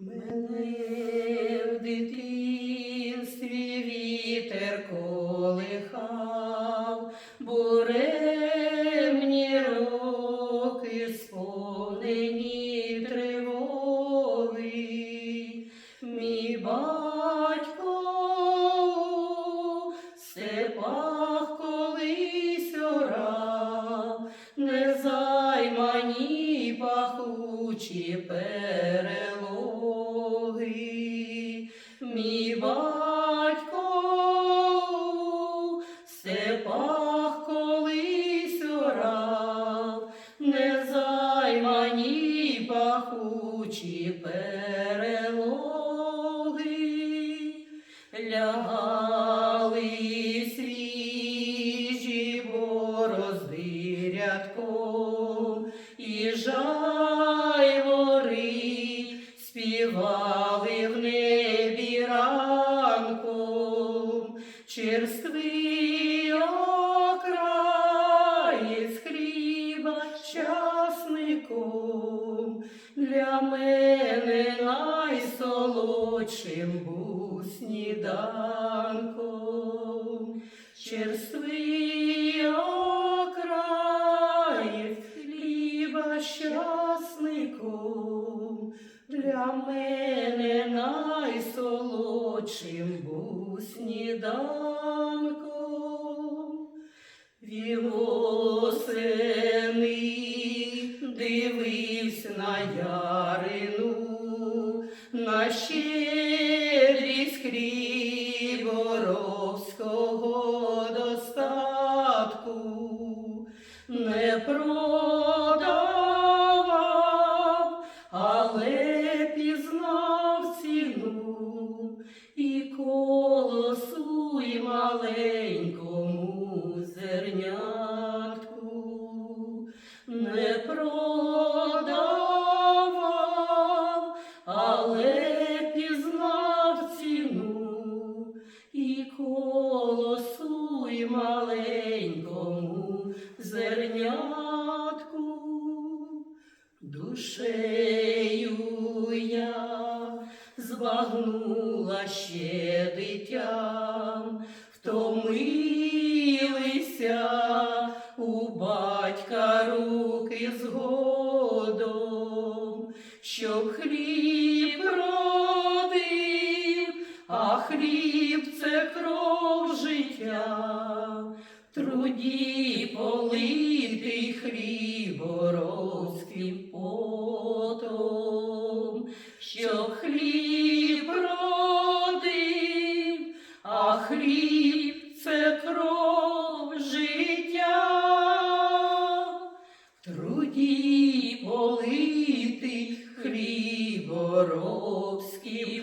Мене в дитинстві вітер колихав, буремні роки сповнені тривоги. Мій батько пахучі перелоги. Лягали свіжі борозди рядком, і жайвори співали в небі мене найсолодшим був сніданком, черствий окраєць хліба щасником, для мене найсолодшим був сніданком. На щедрість Криворовського достатку не продавав, але пізнав ціну і колосу і маленькому зернятку не продавав, зернятку. Душею я збагнула ще дитям, втомилися у батька руки згодом, щоб хліб родив, а хліб це кров життя, труді политий хліборовським потом, щоб хліб родив, а хліб це кров життя, в труді политий хліборовським